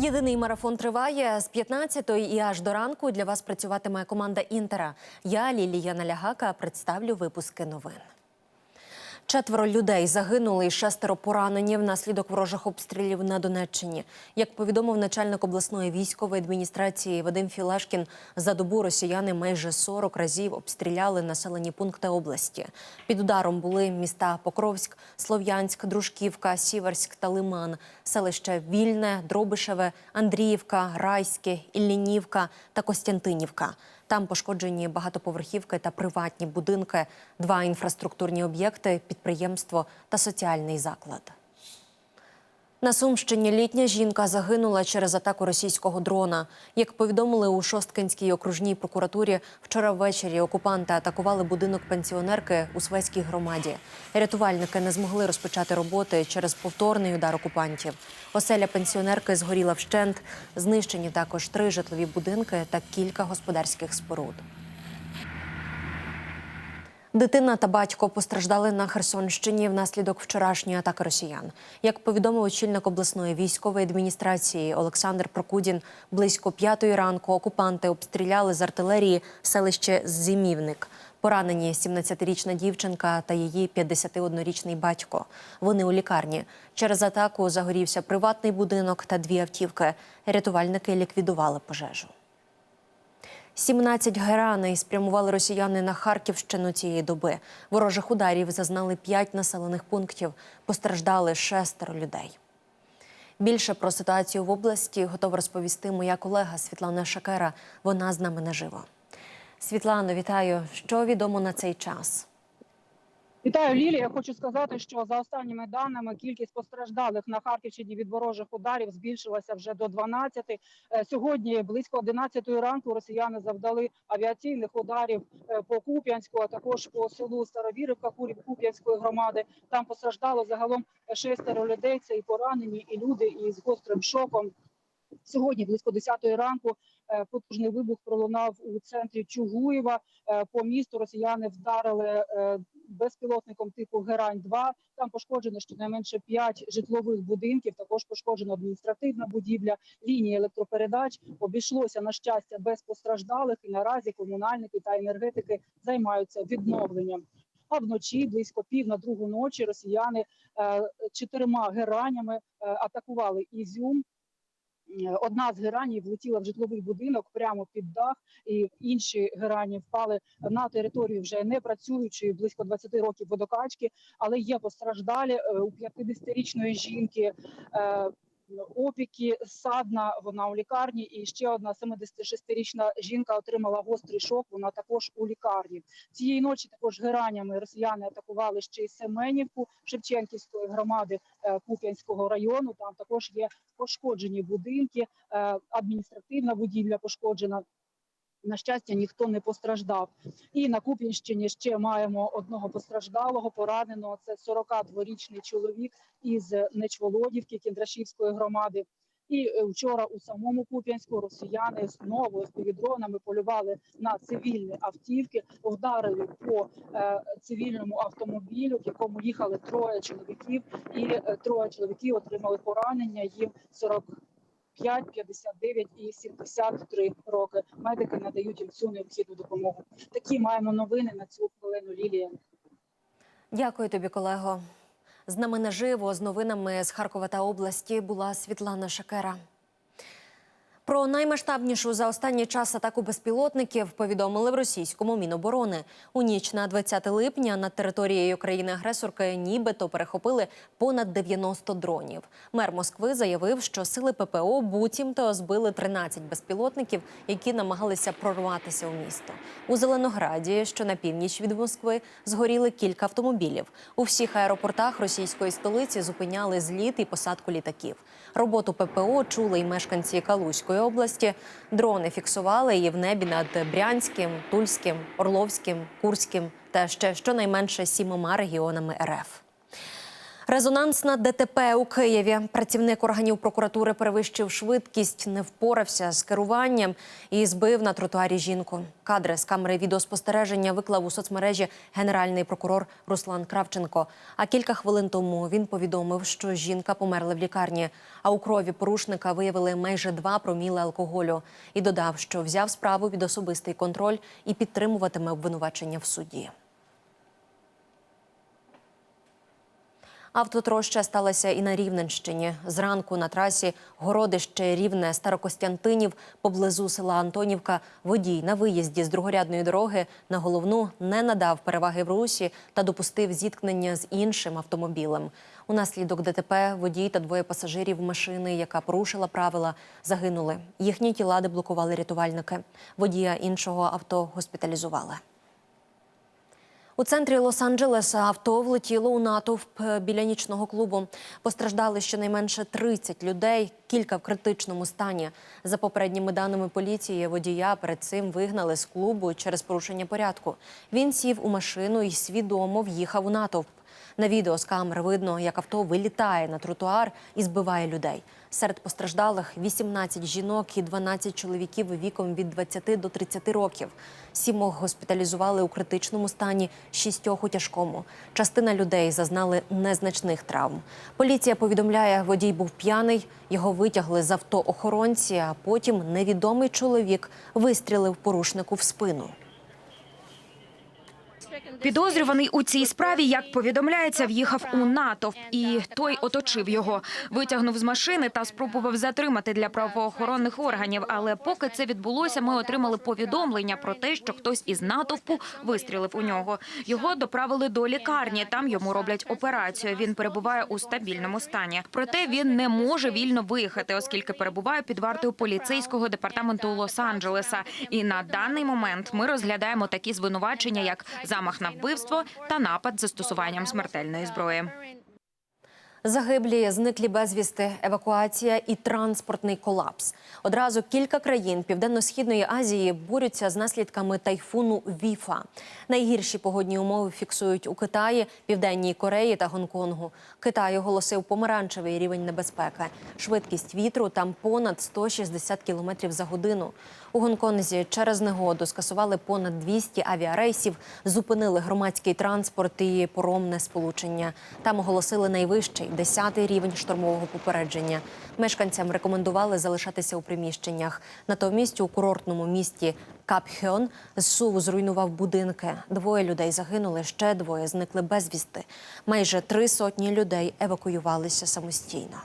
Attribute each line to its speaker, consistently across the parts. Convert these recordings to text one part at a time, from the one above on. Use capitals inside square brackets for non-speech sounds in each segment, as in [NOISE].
Speaker 1: Єдиний марафон триває з 15-ї і аж до ранку. Для вас працюватиме команда Інтера. Я Лілія Налягака представлю випуски новин. Четверо людей загинули і шестеро поранені внаслідок ворожих обстрілів на Донеччині. Як повідомив начальник обласної військової адміністрації Вадим Філашкін, за добу росіяни майже 40 разів обстріляли населені пункти області. Під ударом були міста Покровськ, Слов'янськ, Дружківка, Сіверськ та Лиман, селище Вільне, Дробишеве, Андріївка, Райське, Іллінівка та Костянтинівка. Там пошкоджені багатоповерхівки та приватні будинки, два інфраструктурні об'єкти, підприємство та соціальний заклад. На Сумщині літня жінка загинула через атаку російського дрона. Як повідомили у Шосткинській окружній прокуратурі, вчора ввечері окупанти атакували будинок пенсіонерки у Свеській громаді. Рятувальники не змогли розпочати роботи через повторний удар окупантів. Оселя пенсіонерки згоріла вщент. Знищені також три житлові будинки та кілька господарських споруд. Дитина та батько постраждали на Херсонщині внаслідок вчорашньої атаки росіян. Як повідомив очільник обласної військової адміністрації Олександр Прокудін, близько п'ятої ранку окупанти обстріляли з артилерії селище Зимівник. Поранені 17-річна дівчинка та її 51-річний батько. Вони у лікарні. Через атаку загорівся приватний будинок та дві автівки. Рятувальники ліквідували пожежу. 17 гераней спрямували росіяни на Харківщину цієї доби. Ворожих ударів зазнали 5 населених пунктів. Постраждали шестеро людей. Більше про ситуацію в області готова розповісти моя колега Світлана Шакера. Вона з нами наживо. Світлано, вітаю. Що відомо на цей час?
Speaker 2: Вітаю, Лілія. Я хочу сказати, що за останніми даними кількість постраждалих на Харківщині від ворожих ударів збільшилася вже до 12. Е, Сьогодні близько 11 ранку росіяни завдали авіаційних ударів е, по Куп'янську, а також по селу Старовірівка Куп'янської громади. Там постраждало загалом шестеро людей. Це і поранені, і люди із гострим шоком. Сьогодні близько 10 ранку потужний вибух пролунав у центрі Чугуєва. Е, По місту росіяни вдарили е, безпілотником типу Герань 2 Там пошкоджено щонайменше 5 житлових будинків. Також пошкоджена адміністративна будівля, лінії електропередач. Обійшлося на щастя без постраждалих. І наразі комунальники та енергетики займаються відновленням. А вночі близько пів на другу ночі росіяни е, чотирма геранями е, атакували Ізюм. Е, Одна з геранів влетіла в житловий будинок прямо під дах, і інші герані впали на територію вже не працюючої близько 20 років водокачки, але є постраждалі Е, у 50-річної жінки. Опіки садна, вона у лікарні, і ще одна 76-річна жінка отримала гострий шок. Вона також у лікарні. Цієї ночі також геранями росіяни атакували ще й Семенівку Шевченківської громади е, Куп'янського району. Там також є пошкоджені будинки, е, адміністративна будівля пошкоджена. На щастя, ніхто не постраждав. І на Куп'янщині ще маємо одного постраждалого, пораненого. Це 42-річний чоловік із Нечволодівки Кіндрашівської громади. І е, вчора у самому Куп'янську росіяни знову співдронами полювали на цивільні автівки, вдарили по е, цивільному автомобілю, в якому їхали троє чоловіків, і е, троє чоловіків отримали поранення. Їм 45, 59 і 73 роки. Медики надають їм цю необхідну допомогу. Такі маємо новини на цю хвилину. Лілія.
Speaker 1: Дякую тобі, колего. З нами наживо з новинами з Харкова та області була Світлана Шакера. Про наймасштабнішу за останній час атаку безпілотників повідомили в російському міноборони. У ніч на 20 липня над територією країни-агресорки нібито перехопили понад 90 дронів. Мер Москви заявив, що сили ППО буцімто збили 13 безпілотників, які намагалися прорватися у місто. У Зеленограді, що на північ від Москви, згоріли кілька автомобілів. У всіх аеропортах російської столиці зупиняли зліт і посадку літаків. Роботу ППО чули й мешканці Калузької області. Дрони фіксували її в небі над Брянським, Тульським, Орловським, Курським та ще щонайменше сімома регіонами РФ. Резонансна ДТП у Києві. Працівник органів прокуратури перевищив швидкість, не впорався з керуванням і збив на тротуарі жінку. Кадри з камери відеоспостереження виклав у соцмережі генеральний прокурор Руслан Кравченко. А кілька хвилин тому він повідомив, що жінка померла в лікарні. А у крові порушника виявили майже два проміли алкоголю. І додав, що взяв справу під особистий контроль і підтримуватиме обвинувачення в суді. Автотроща сталася і на Рівненщині. Зранку на трасі Городище Рівне Старокостянтинів поблизу села Антонівка водій на виїзді з другорядної дороги на головну не надав переваги в русі та допустив зіткнення з іншим автомобілем. Унаслідок ДТП водій та двоє пасажирів машини, яка порушила правила, загинули. Їхні тіла деблокували рятувальники. Водія іншого авто госпіталізували. У центрі Лос-Анджелеса авто влетіло у натовп е, біля нічного клубу. Постраждали щонайменше 30 людей, кілька в критичному стані. За попередніми даними поліції, водія перед цим вигнали з клубу через порушення порядку. Він сів у машину і свідомо в'їхав у натовп. На відео з камер видно, як авто вилітає на тротуар і збиває людей. Серед постраждалих 18 жінок і 12 чоловіків віком від 20 до 30 років. Сімох госпіталізували у критичному стані, шістьох у тяжкому. Частина людей зазнали незначних травм. Поліція повідомляє, водій був п'яний. Його витягли з авто охоронці, а потім невідомий чоловік вистрілив порушнику в спину.
Speaker 3: Підозрюваний у цій справі, як повідомляється, в'їхав у натовп, і той оточив його, витягнув з машини та спробував затримати для правоохоронних органів. Але поки це відбулося, ми отримали повідомлення про те, що хтось із натовпу вистрілив у нього. Його доправили до лікарні. Там йому роблять операцію. Він перебуває у стабільному стані. Проте він не може вільно виїхати, оскільки перебуває під вартою поліцейського департаменту Лос-Анджелеса. І на даний момент ми розглядаємо такі звинувачення, як замах на вбивство та напад застосуванням смертельної зброї.
Speaker 1: Загиблі, зниклі безвісти, евакуація і транспортний колапс. Одразу кілька країн Південно-східної Азії борються з наслідками тайфуну Віфа. Найгірші погодні умови фіксують у Китаї, Південній Кореї та Гонконгу. Китай оголосив помаранчевий рівень небезпеки. Швидкість вітру там понад 160 км за годину. У Гонконзі через негоду скасували понад 200 авіарейсів, зупинили громадський транспорт і поромне сполучення. Там оголосили найвищий 10-й рівень штормового попередження. Мешканцям рекомендували залишатися у приміщеннях. Натомість у курортному місті Капхьон зсу зруйнував будинки. Двоє людей загинули, ще двоє зникли безвісти. Майже три сотні людей евакуювалися самостійно.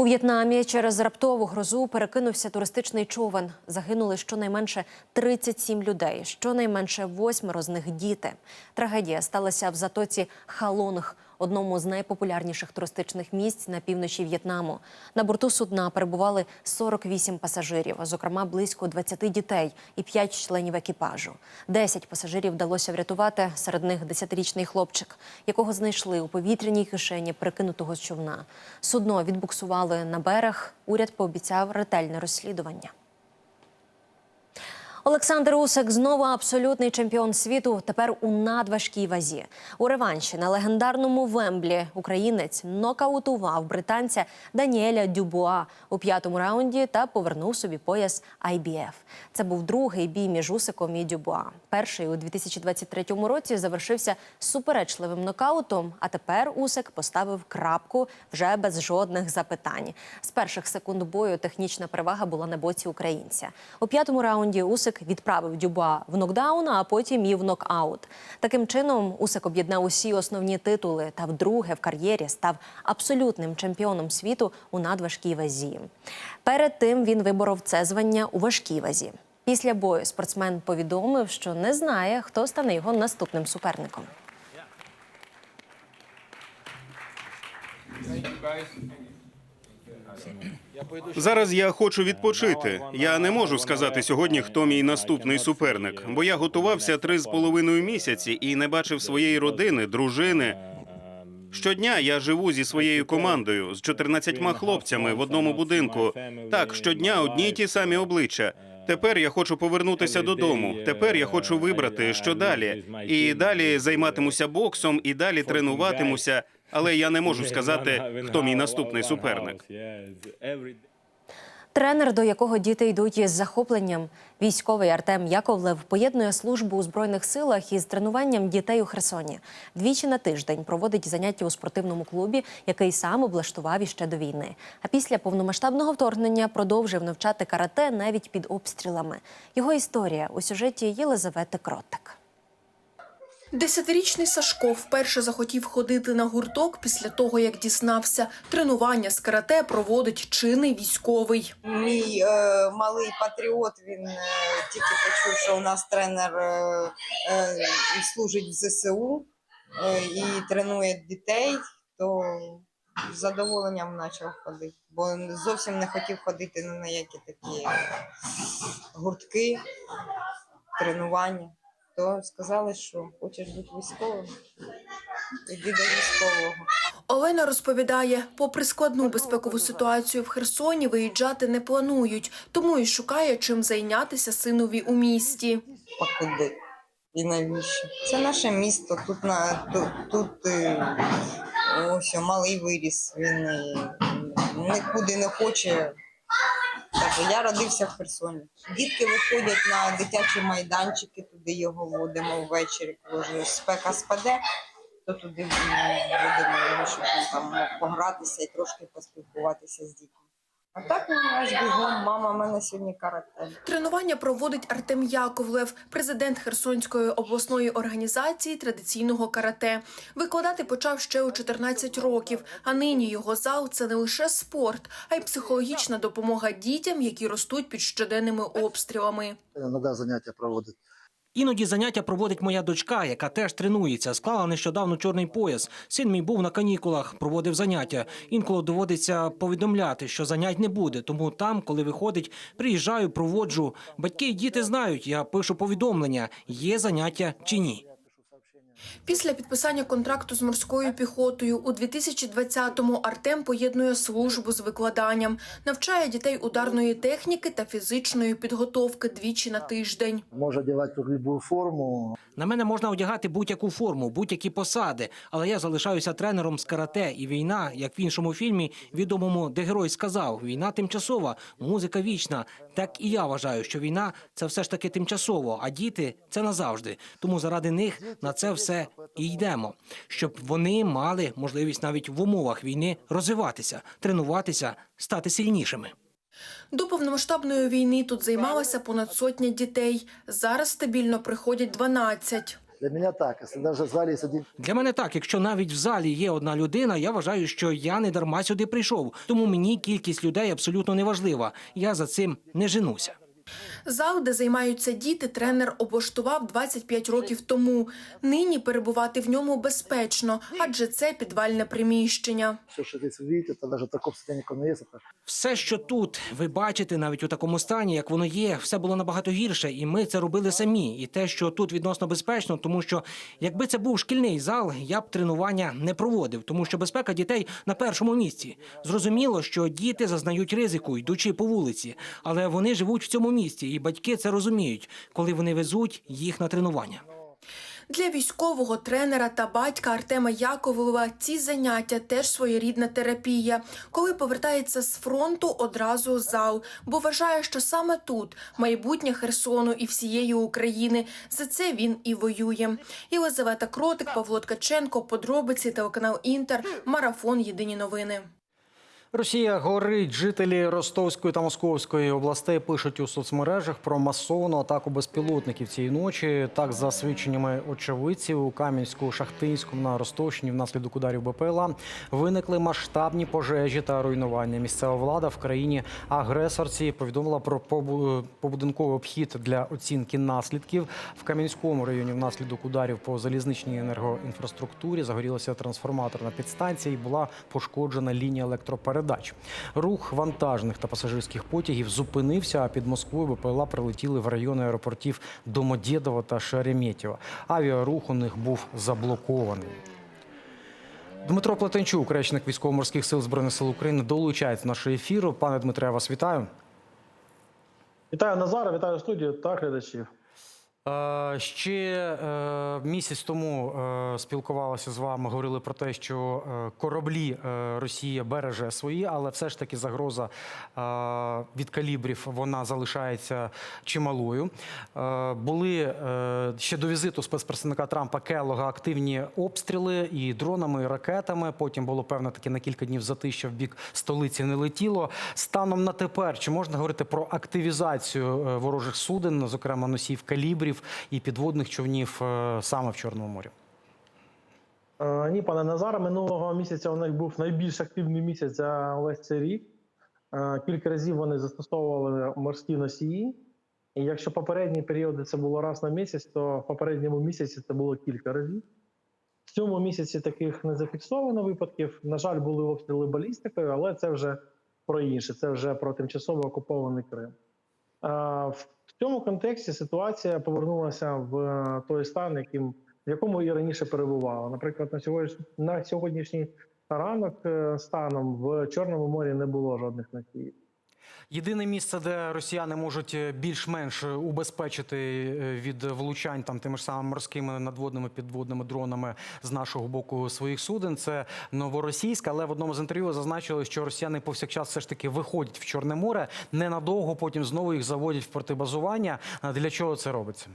Speaker 1: У В'єтнамі через раптову грозу перекинувся туристичний човен. Загинули щонайменше 37 людей, щонайменше восьмеро з них діти. Трагедія сталася в затоці Халонг, одному з найпопулярніших туристичних місць на півночі В'єтнаму. На борту судна перебували 48 пасажирів, зокрема близько 20 дітей і 5 членів екіпажу. 10 пасажирів вдалося врятувати, серед них 10-річний хлопчик, якого знайшли у повітряній кишені перекинутого з човна. Судно відбуксували на берег. Уряд пообіцяв ретельне розслідування. Олександр Усик знову абсолютний чемпіон світу. Тепер у надважкій вазі. У реванші на легендарному Вемблі українець нокаутував британця Даніеля Дюбуа у п'ятому раунді та повернув собі пояс IBF. Це був другий бій між Усиком і Дюбуа. Перший у 2023 році завершився суперечливим нокаутом. А тепер Усик поставив крапку вже без жодних запитань. З перших секунд бою технічна перевага була на боці українця. У п'ятому раунді Усик відправив Дюбуа в нокдаун, а потім і в нокаут. Таким чином Усик об'єднав усі основні титули та вдруге в кар'єрі став абсолютним чемпіоном світу у надважкій вазі. Перед тим він виборов це звання у важкій вазі. Після бою спортсмен повідомив, що не знає, хто стане його наступним суперником.
Speaker 4: Зараз я хочу відпочити. Я не можу сказати сьогодні, хто мій наступний суперник, бо я готувався три з половиною місяці і не бачив своєї родини, дружини. Щодня я живу зі своєю командою з 14 хлопцями в одному будинку. Так, щодня одні й ті самі обличчя. Тепер я хочу повернутися додому. Тепер я хочу вибрати, що далі. І далі займатимуся боксом, і далі тренуватимуся. Але я не можу сказати, хто мій наступний суперник.
Speaker 1: Тренер, до якого діти йдуть із захопленням, військовий Артем Яковлев поєднує службу у збройних силах із тренуванням дітей у Херсоні. Двічі на тиждень проводить заняття у спортивному клубі, який сам облаштував іще до війни. А після повномасштабного вторгнення продовжив навчати карате навіть під обстрілами. Його історія у сюжеті Єлизавети Кротик.
Speaker 5: Десятирічний Сашко вперше захотів ходити на гурток після того, як дізнався, тренування з карате проводить чинний військовий.
Speaker 6: Мій е, малий патріот він е, тільки почув, що у нас тренер е, е, служить в ЗСУ е, і тренує дітей, то з задоволенням почав ходити. Бо зовсім не хотів ходити на які такі гуртки, тренування. То сказали, що хочеш бути військовим, іди до військового.
Speaker 5: Олена розповідає, попри складну безпекову ситуацію в Херсоні, виїжджати не планують, тому і шукає чим зайнятися синові у місті.
Speaker 6: покуди і навіщо. Це наше місто. Тут на тут, тут е, ось малий виріс. Він нікуди не хоче. Я родився в Херсоні. Дітки виходять на дитячі майданчики, туди його водимо ввечері, коли спека спаде, то туди водимо його, щоб там мог погратися і трошки поспілкуватися з дітьми. А так ну, аж бігом, мама, в мене сьогодні карате.
Speaker 5: Тренування проводить Артем Яковлев, президент Херсонської обласної організації традиційного карате. Викладати почав ще у 14 років. А нині його зал це не лише спорт, а й психологічна допомога дітям, які ростуть під щоденними обстрілами.
Speaker 7: Іноді заняття проводить.
Speaker 8: Іноді заняття проводить моя дочка, яка теж тренується. Склала нещодавно чорний пояс. Син мій був на канікулах, проводив заняття. Інколи доводиться повідомляти, що занять не буде. Тому там, коли виходить, приїжджаю, проводжу. Батьки і діти знають. Я пишу повідомлення, є заняття чи ні.
Speaker 5: Після підписання контракту з морською піхотою у 2020-му Артем поєднує службу з викладанням, навчає дітей ударної техніки та фізичної підготовки двічі на тиждень.
Speaker 7: Може одягати будь-яку форму.
Speaker 8: На мене можна одягати будь-яку форму, будь-які посади, але я залишаюся тренером з карате. І війна, як в іншому фільмі, відомому, де герой сказав: війна тимчасова, музика вічна. Так і я вважаю, що війна це все ж таки тимчасово, а діти це назавжди. Тому заради них на це все і йдемо, щоб вони мали можливість навіть в умовах війни розвиватися, тренуватися, стати сильнішими.
Speaker 5: До повномасштабної війни тут займалася понад сотня дітей. Зараз стабільно приходять 12.
Speaker 7: Для мене так. Якщо навіть в залі один
Speaker 8: Для мене так, якщо навіть в залі є одна людина, я вважаю, що я не дарма сюди прийшов. Тому мені кількість людей абсолютно не важлива. Я за цим не женуся.
Speaker 5: Зал, де займаються діти, тренер облаштував 25 років тому. Нині перебувати в ньому безпечно, адже це підвальне приміщення.
Speaker 7: все, що здесь бачите, це навіть в такому стані, як воно є,
Speaker 8: Все, що тут ви бачите, навіть у такому стані, як воно є, все було набагато гірше, і ми це робили самі. І те, що тут відносно безпечно, тому що якби це був шкільний зал, я б тренування не проводив, тому що безпека дітей на першому місці. Зрозуміло, що діти зазнають ризику, йдучи по вулиці, але вони живуть в цьому місті, і батьки це розуміють, коли вони везуть їх на тренування.
Speaker 5: Для військового тренера та батька Артема Яковлева ці заняття теж своєрідна терапія. Коли повертається з фронту, одразу зал, бо вважає, що саме тут майбутнє Херсону і всієї України. За це він і воює. Єлизавета Кротик, Павло Ткаченко, подробиці, телеканал Інтер, марафон. Єдині новини.
Speaker 9: Росія горить. Жителі Ростовської та Московської областей пишуть у соцмережах про масовану атаку безпілотників цієї ночі. Так, за свідченнями очевидців, у Кам'янську, Шахтинському на Ростовщині внаслідок ударів БПЛА виникли масштабні пожежі та руйнування. Місцева влада в країні агресорці повідомила про побу- побудинковий обхід для оцінки наслідків в Кам'янському районі. Внаслідок ударів по залізничній енергоінфраструктурі загорілася трансформаторна підстанція і була пошкоджена лінія електропередач. Рух вантажних та пасажирських потягів зупинився. А під Москвою БПЛА прилетіли в райони аеропортів Домодєдово та Шереметьєво. Авіарух у них був заблокований. Дмитро Плетенчук, речник військово-морських сил збройних сил України, долучається до нашого ефіру. Пане Дмитре, я вас вітаю.
Speaker 10: Вітаю Назара, вітаю студію та глядачів.
Speaker 9: Е, Ще е, місяць тому е, спілкувалися з вами, говорили про те, що кораблі Росія береже свої, але все ж таки загроза від калібрів вона залишається чималою. Були ще до візиту спецпредставника Трампа Келлога активні обстріли і дронами, і ракетами. Потім було певно таки на кілька днів затища в бік столиці не летіло. Станом на тепер чи можна говорити про активізацію ворожих суден, зокрема носіїв калібрів і підводних човнів е, саме в Чорному морі?
Speaker 10: Е, Ні, пане Назаре, минулого місяця у них був найбільш активний місяць за весь цей рік. Е, Кілька разів вони застосовували морські носії. І якщо попередні періоди це було раз на місяць, то в попередньому місяці це було кілька разів. В цьому місяці таких не зафіксовано випадків. На жаль, були обстріли балістикою, але це вже про інше, це вже про тимчасово окупований Крим. Е, Цьому контексті ситуація повернулася в е, той стан, яким в якому і раніше перебувала. Наприклад, на сьогодні на сьогоднішній ранок е, станом в Чорному морі не було жодних носіїв.
Speaker 9: Єдине місце, де росіяни можуть е, більш-менш убезпечити е, від влучань там тими ж самими морськими надводними підводними дронами з нашого боку своїх суден, це новоросійськ. Але в одному з інтерв'ю зазначили, що росіяни повсякчас все ж таки виходять в Чорне море ненадовго, потім знову їх заводять в протибазування. Для чого це робиться?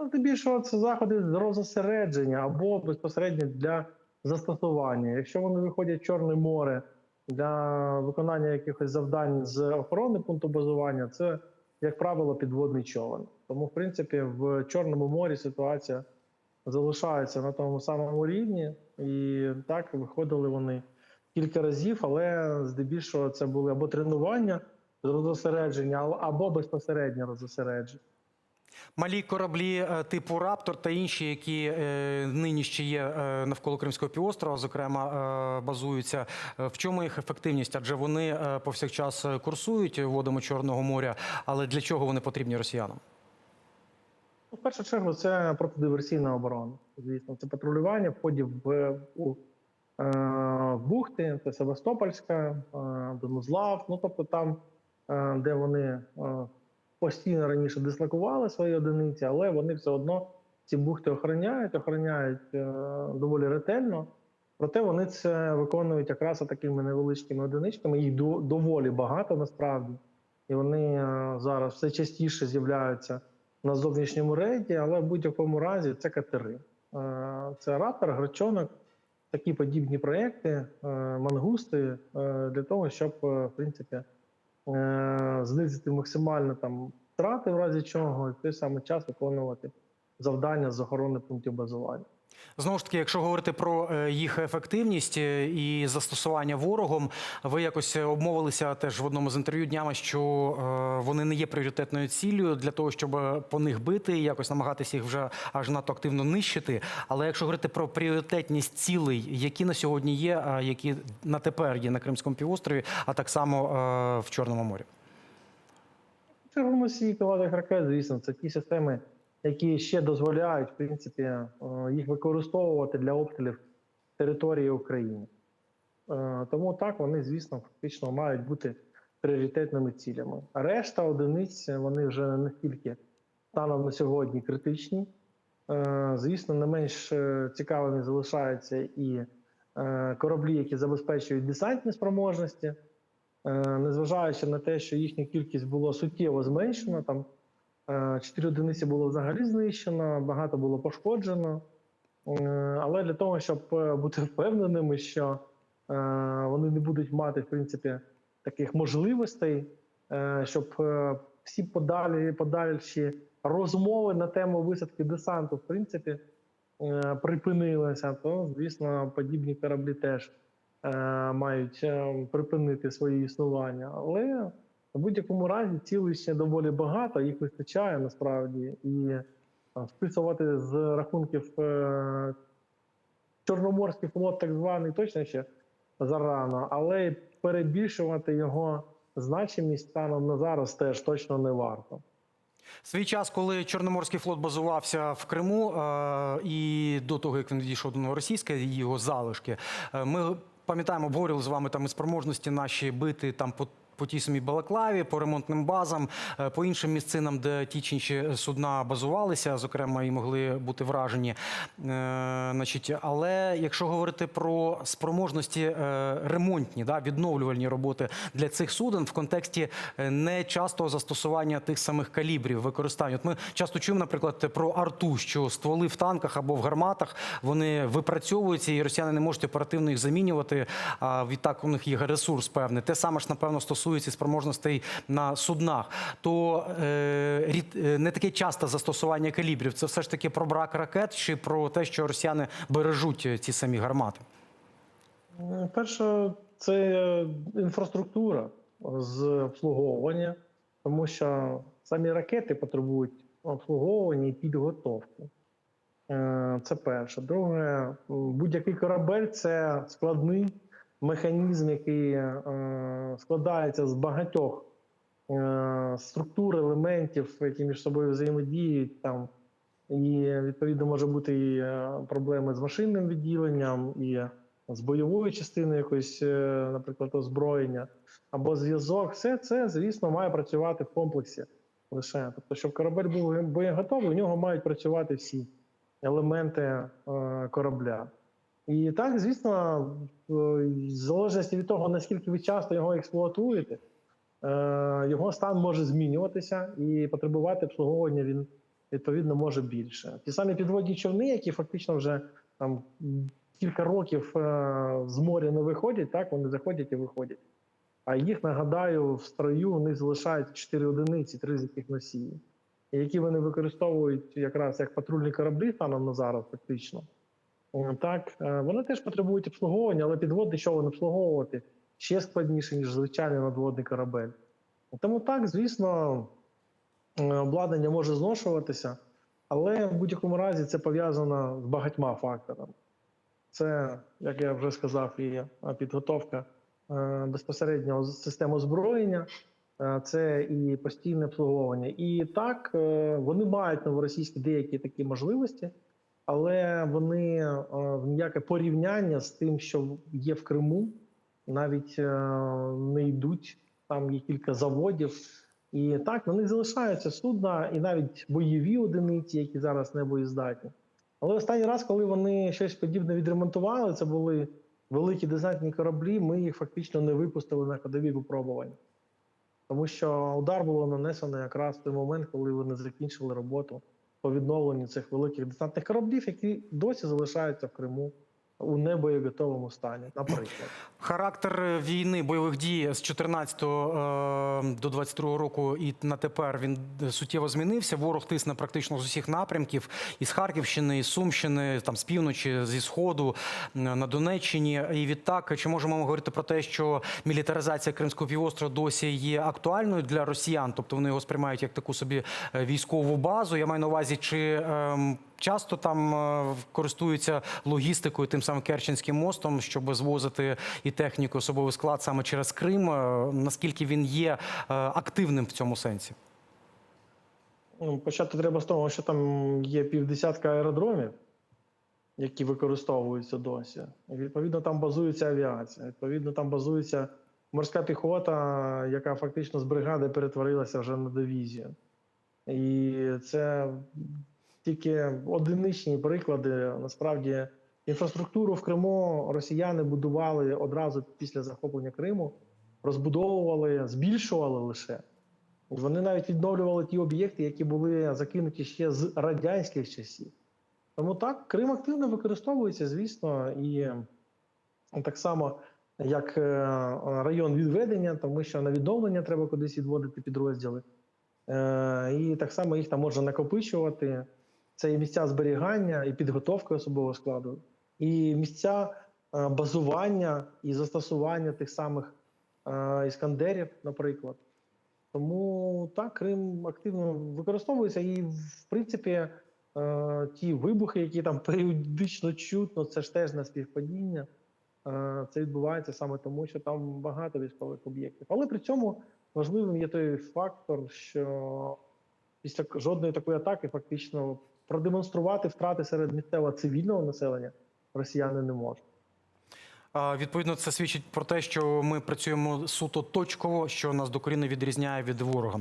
Speaker 10: Ну, Здебільшого це заходи з розосередження або безпосередньо для застосування. Якщо вони виходять в Чорне море для виконання якихось завдань з охорони пункту базування, це, як правило, підводний човен. Тому, в принципі, в Чорному морі ситуація залишається на тому самому рівні, і так виходили вони кілька разів, але здебільшого це були або тренування з розосередження, або безпосередньо розосередження.
Speaker 9: Малі кораблі е, типу Раптор та інші, які е, нині ще є е, навколо Кримського півострова, зокрема, базуються. В чому їх ефективність? Адже вони повсякчас курсують водами Чорного моря. Але для чого вони потрібні росіянам?
Speaker 10: Ну, В першу чергу це протидиверсійна оборона. Звісно, це патрулювання входів в бухти, це Севастопольська, Донузлав, ну тобто там, де вони постійно раніше дислокували свої одиниці, але вони все одно ці бухти охороняють, охороняють е, доволі ретельно. Проте вони це виконують якраз такими невеличкими одиничками. Їх доволі багато насправді, і вони е, зараз все частіше з'являються на зовнішньому рейді, але в будь-якому разі це катери. Е, Це Раптор, Грачонок, такі подібні проекти, мангусти для того, щоб в принципі знизити максимально там втрати в разі чого, і в той самий час виконувати завдання з охорони пунктів базування.
Speaker 9: Знову ж таки, якщо говорити про е, їх ефективність е, і застосування ворогом, ви якось обмовилися теж в одному з інтерв'ю днями, що е, вони не є пріоритетною ціллю для того, щоб по них бити, і якось намагатися їх вже аж надто активно нищити. Але якщо говорити про пріоритетність цілей, які на сьогодні є, а які на тепер є на Кримському півострові, а так само в Чорному морі.
Speaker 10: Чергоносії крилатих ракет, звісно, це ті системи, які ще дозволяють, в принципі, е, їх використовувати для обстрілів території України. Е, Тому так вони, звісно, фактично мають бути пріоритетними цілями. Решта одиниць вони вже настільки станом на сьогодні критичні. Е, Звісно, не менш цікавими залишаються і кораблі, які забезпечують десантні спроможності. Незважаючи на те, що їхня кількість була суттєво зменшена, там чотири одиниці було взагалі знищено, багато було пошкоджено. Е, Але для того, щоб е, бути впевненими, що е, вони не будуть мати в принципі таких можливостей, е, щоб е, всі подалі подальші розмови на тему висадки десанту, в принципі, е, припинилися, то звісно, подібні кораблі теж е, мають е, припинити своє існування. Але в будь-якому разі цілей ще доволі багато, їх вистачає насправді. І списувати з рахунків е, Чорноморський флот, так званий, точно ще зарано, але перебільшувати його значимість станом на зараз теж точно не варто.
Speaker 9: Свій час, коли Чорноморський флот базувався в Криму, е, і до того, як він відійшов до Новоросійська, його залишки, е, ми пам'ятаємо, обговорювали з вами там і спроможності наші бити там по по тій самій Балаклаві, по ремонтним базам, е, по іншим місцинам, де ті чи інші судна базувалися, зокрема, і могли бути вражені. Е, але якщо говорити про спроможності е, ремонтні, відновлювальні роботи для цих суден в контексті нечастого застосування тих самих калібрів використання. От ми часто чуємо, наприклад, про арту, що стволи в танках або в гарматах вони випрацьовуються, і росіяни не можуть оперативно їх замінювати. А відтак у них є ресурс певний. Те саме ж напевно стосується і спроможностей на суднах. То е, е, не таке часте застосування калібрів. Це все ж таки про брак ракет чи про те, що росіяни бережуть е, ці самі гармати.
Speaker 10: Перше, це інфраструктура з обслуговування, тому що самі ракети потребують обслуговування і підготовки. Е, Це перше. Друге, будь-який корабель це складний механізм, який е, складається з багатьох е, структур, елементів, які між собою взаємодіють. Там, і відповідно може бути і е, проблеми з машинним відділенням, і з бойовою частиною якоїсь, наприклад, озброєння або зв'язок. Все це, звісно, має працювати в комплексі лише. Тобто, щоб корабель був боєготовий, у нього мають працювати всі елементи корабля. І так, звісно, в залежності від того, наскільки ви часто його експлуатуєте, е, його стан може змінюватися і потребувати обслуговування він відповідно може більше. Ті самі підводні човни, які фактично вже там кілька років е, з моря не виходять, так вони заходять і виходять. А їх нагадаю, в строю них залишають 4 одиниці, три з яких носії, які вони використовують якраз як патрульні кораблі станом на зараз, фактично. Е, Так, е, вони теж потребують обслуговування, але підводний човен обслуговувати ще складніше, ніж звичайний надводний корабель. Тому так, звісно, е, обладнання може зношуватися, але в будь-якому разі це пов'язано з багатьма факторами. Це, як я вже сказав, і підготовка е, безпосередньо систем озброєння, це і постійне обслуговування. І так, вони мають новоросійські деякі такі можливості, але вони е, в ніяке порівняння з тим, що є в Криму, навіть е, не йдуть. Там є кілька заводів. І так, них залишаються судна і навіть бойові одиниці, які зараз не боєздатні. Але останній раз, коли вони щось подібне відремонтували, це були великі десантні кораблі, ми їх фактично не випустили на ходові випробування. Тому що удар було нанесено якраз в той момент, коли вони закінчили роботу по відновленню цих великих десантних кораблів, які досі залишаються в Криму у небоєготовому стані, наприклад.
Speaker 9: Характер війни бойових дій з 14 е, до 22 року і на тепер він суттєво змінився. Ворог тисне практично з усіх напрямків із Харківщини, із Сумщини, там з півночі, зі сходу е, на Донеччині. І відтак, чи можемо ми говорити про те, що мілітаризація Кримського півострова досі є актуальною для росіян, тобто вони його сприймають як таку собі е, військову базу. Я маю на увазі, чи ем, часто там е, користуються логістикою, тим самим Керченським мостом, щоб звозити і техніку, особовий склад саме через Крим. Е, Наскільки він є е, активним в цьому сенсі?
Speaker 10: Ну, Почати треба з того, що там є півдесятка аеродромів, які використовуються досі. І відповідно, там базується авіація. Відповідно, там базується морська піхота, яка фактично з бригади перетворилася вже на дивізію. І це тільки одиничні приклади. Насправді, інфраструктуру в Криму росіяни будували одразу після захоплення Криму, розбудовували, збільшували лише. Вони навіть відновлювали ті об'єкти, які були закинуті ще з радянських часів. Тому так, Крим активно використовується, звісно, і так само, як е, район відведення, тому що на відновлення треба кудись відводити підрозділи. Е, І так само їх там можна накопичувати. Це і місця зберігання, і підготовки особового складу, і місця е, базування і застосування тих самих е, іскандерів, наприклад. Тому так, Крим активно використовується, і в принципі е, ті вибухи, які там [LAUGHS] періодично чутно, це ж теж не співпадіння. Це відбувається саме тому, що там багато військових об'єктів. Але при цьому важливим є той фактор, що після жодної такої атаки фактично продемонструвати втрати серед місцевого цивільного населення росіяни не можуть.
Speaker 9: Відповідно, це свідчить про те, що ми працюємо суто точково, що нас докорінно відрізняє від ворога.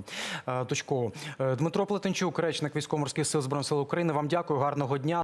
Speaker 9: Точково. Е, Дмитро Плетенчук, речник військово-морських сил збройних сил України. Вам дякую. Гарного дня.